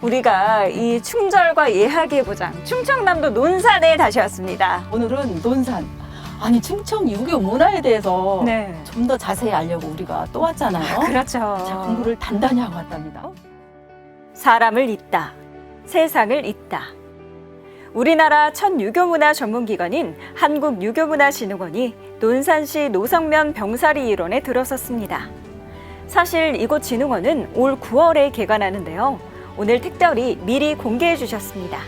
우리가 이 충절과 예하기의 보장, 충청남도 논산에 다시 왔습니다. 오늘은 논산. 아니 충청 유교 문화에 대해서 네. 좀 더 자세히 알려고 우리가 또 왔잖아요. 그렇죠. 자, 공부를 단단히 하고 왔답니다. 사람을 잇다, 세상을 잇다. 우리나라 첫 유교문화 전문기관인 한국유교문화진흥원이 논산시 노성면 병사리 일원에 들어섰습니다. 사실 이곳 진흥원은 올 9월에 개관하는데요. 오늘 특별히 미리 공개해 주셨습니다.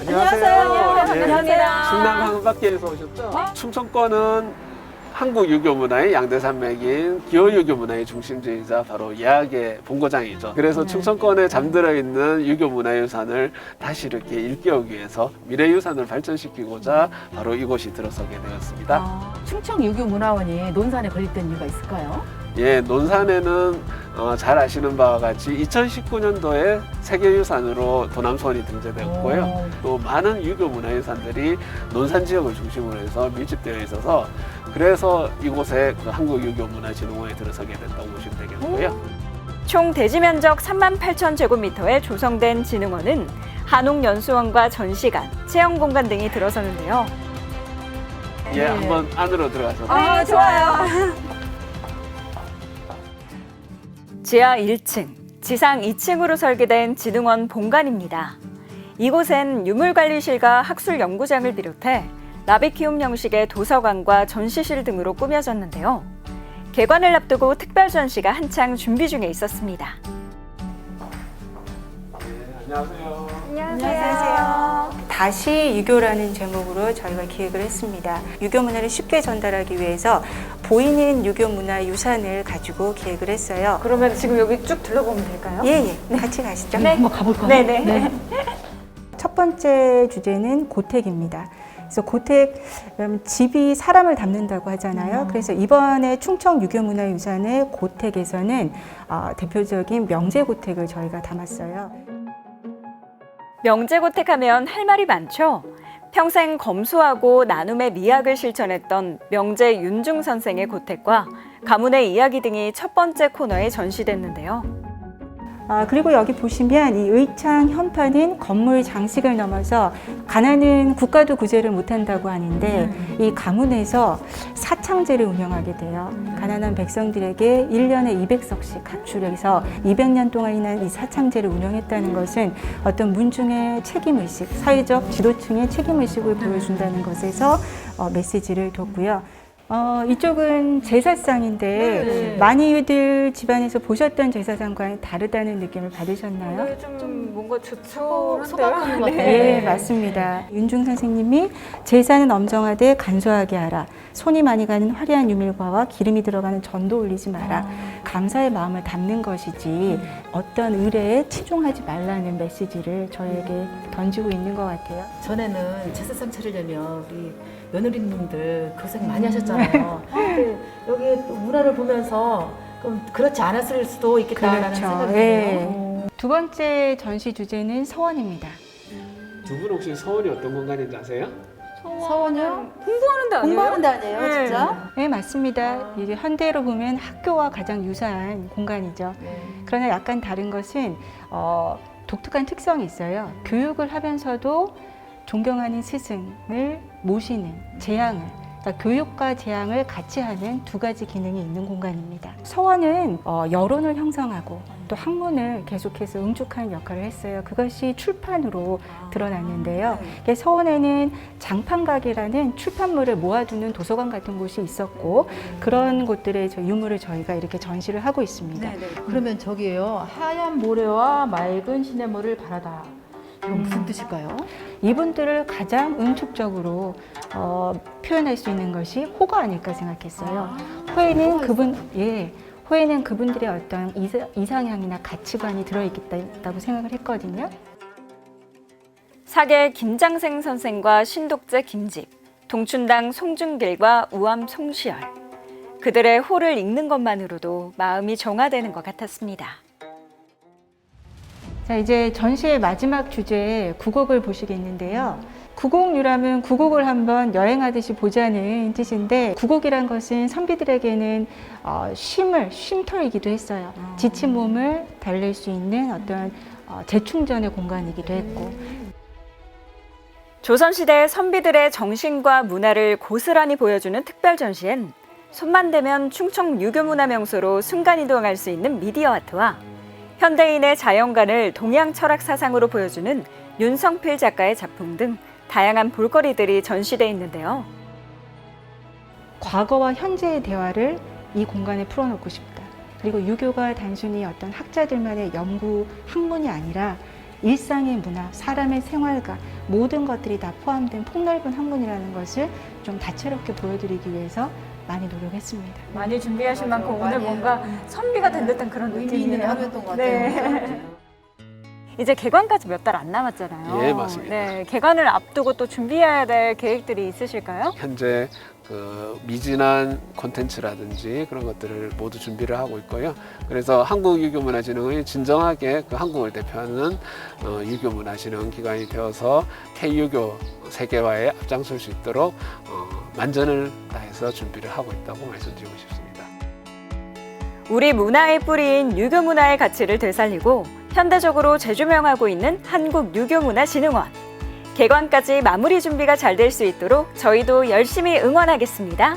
안녕하세요. 안녕하세요. 반갑습니다. 충남 황금박계에서 오셨죠? 충청권은 한국 유교 문화의 양대 산맥인 기호 유교 문화의 중심지이자 바로 예학의 본고장이죠. 그래서 충청권에 잠들어 있는 유교 문화 유산을 다시 이렇게 일깨우기 위해서 미래 유산을 발전시키고자 바로 이곳이 들어서게 되었습니다. 아, 충청 유교 문화원이 논산에 건립된 이유가 있을까요? 예, 논산에는 어, 잘 아시는 바와 같이 2019년도에 세계유산으로 도남소원이 등재되었고요. 오. 또 많은 유교 문화유산들이 논산 지역을 중심으로 해서 밀집되어 있어서 그래서 이곳에 그 한국유교문화진흥원에 들어서게 됐다고 보시면 되겠고요. 총 대지 면적 3만 8천 제곱미터에 조성된 진흥원은 한옥연수원과 전시관, 체험 공간 등이 들어서는데요. 예, 한번 안으로 들어가서 아, 좋아요. 지하 1층, 지상 2층으로 설계된 진흥원 본관입니다. 이곳엔 유물관리실과 학술연구장을 비롯해 라비키움 형식의 도서관과 전시실 등으로 꾸며졌는데요. 개관을 앞두고 특별 전시가 한창 준비 중에 있었습니다. 네, 안녕하세요. 안녕하세요. 다시 유교라는 제목으로 저희가 기획을 했습니다. 유교 문화를 쉽게 전달하기 위해서 보이는 유교 문화 유산을 가지고 기획을 했어요. 그러면 지금 여기 쭉 둘러보면 될까요? 예, 예. 같이 가시죠. 한번 가볼까요? 네네. 첫 번째 주제는 고택입니다. 그래서 고택 음, 집이 사람을 담는다고 하잖아요. 그래서 이번에 충청 유교 문화 유산의 고택에서는 어, 대표적인 명제 고택을 저희가 담았어요. 명제고택하면 할 말이 많죠. 평생 검소하고 나눔의 미학을 실천했던 명제 윤중 선생의 고택과 가문의 이야기 등이 첫 번째 코너에 전시됐는데요. 아, 그리고 여기 보시면 이 의창 현판은 건물 장식을 넘어서 가난은 국가도 구제를 못한다고 하는데 이 가문에서 사창제를 운영하게 돼요. 가난한 백성들에게 1년에 200석씩 각출해서 200년 동안이나 이 사창제를 운영했다는 것은 어떤 문중의 책임의식, 사회적 지도층의 책임의식을 보여준다는 것에서 어, 메시지를 뒀고요. 어, 이쪽은 제사상인데 네. 많이들 집안에서 보셨던 제사상과는 다르다는 느낌을 받으셨나요? 좀 뭔가 소박한 것 같아요. 네, 맞습니다. 윤중 선생님이 제사는 엄정하되 간소하게 하라. 손이 많이 가는 화려한 유밀과와 기름이 들어가는 전도 올리지 마라. 감사의 마음을 담는 것이지 어떤 의뢰에 치중하지 말라는 메시지를 저에게 던지고 있는 것 같아요. 전에는 제사상 차리려면 우리 며느리님들 고생 많이 하셨잖아요. 근데 여기 또 문화를 보면서 그럼 그렇지 않았을 수도 있겠다라는 그렇죠. 생각이 예. 드네요. 두 번째 전시 주제는 서원입니다. 두 분 혹시 서울이 어떤 공간인지 아세요? 서원이요? 공부하는 데 아니에요? 공부하는 데 아니에요, 네. 진짜? 네, 맞습니다. 이게 현대로 보면 학교와 가장 유사한 공간이죠. 네. 그러나 약간 다른 것은 어, 독특한 특성이 있어요. 교육을 하면서도 존경하는 스승을 모시는 재앙을 그러니까 교육과 재앙을 같이 하는 두 가지 기능이 있는 공간입니다. 서원은 어, 여론을 형성하고 또 학문을 계속해서 응축하는 역할을 했어요. 그것이 출판으로 드러났는데요. 이게 서원에는 장판각이라는 출판물을 모아두는 도서관 같은 곳이 있었고 그런 곳들의 저 유물을 저희가 이렇게 전시를 하고 있습니다. 네네. 그러면 저기에요. 하얀 모래와 맑은 시냇물을 바라다. 이건 무슨 뜻일까요? 이분들을 가장 응축적으로 어, 표현할 수 있는 것이 호가 아닐까 생각했어요. 호에는 그분 예 호에는 그분들의 어떤 이상향이나 가치관이 들어있다고 생각을 했거든요. 사계 김장생 선생과 신독제 김집, 동춘당 송중길과 우암 송시열. 그들의 호를 읽는 것만으로도 마음이 정화되는 것 같았습니다. 자 이제 전시의 마지막 주제 구곡을 보시겠는데요. 구곡유람은 구곡을 한번 여행하듯이 보자는 뜻인데 구곡이란 것은 선비들에게는 어, 쉼을 쉼터이기도 했어요. 지친 몸을 달랠 수 있는 어떤 어, 재충전의 공간이기도 했고 조선시대 선비들의 정신과 문화를 고스란히 보여주는 특별 전시엔 손만 대면 충청 유교 문화 명소로 순간 이동할 수 있는 미디어 아트와 현대인의 자연관을 동양 철학 사상으로 보여주는 윤성필 작가의 작품 등 다양한 볼거리들이 전시돼 있는데요. 과거와 현재의 대화를 이 공간에 풀어놓고 싶다. 그리고 유교가 단순히 어떤 학자들만의 연구 학문이 아니라 일상의 문화, 사람의 생활과 모든 것들이 다 포함된 폭넓은 학문이라는 것을 좀 다채롭게 보여드리기 위해서 많이 노력했습니다. 많이 준비하신 만큼 오늘 뭔가 선비가 된 듯한 그런 의미 있는 하루였던 것 같아요. 이제 개관까지 몇 달 안 남았잖아요. 예, 맞습니다. 네, 개관을 앞두고 또 준비해야 될 계획들이 있으실까요? 현재 그 미진한 콘텐츠라든지 그런 것들을 모두 준비를 하고 있고요. 그래서 한국유교문화진흥이 진정하게 그 한국을 대표하는 어, 유교문화진흥 기관이 되어서 K유교 세계화에 앞장설 수 있도록 어, 만전을 다해서 준비를 하고 있다고 말씀드리고 싶습니다. 우리 문화의 뿌리인 유교 문화의 가치를 되살리고 현대적으로 재조명하고 있는 한국 유교문화진흥원. 개관까지 마무리 준비가 잘 될 수 있도록 저희도 열심히 응원하겠습니다.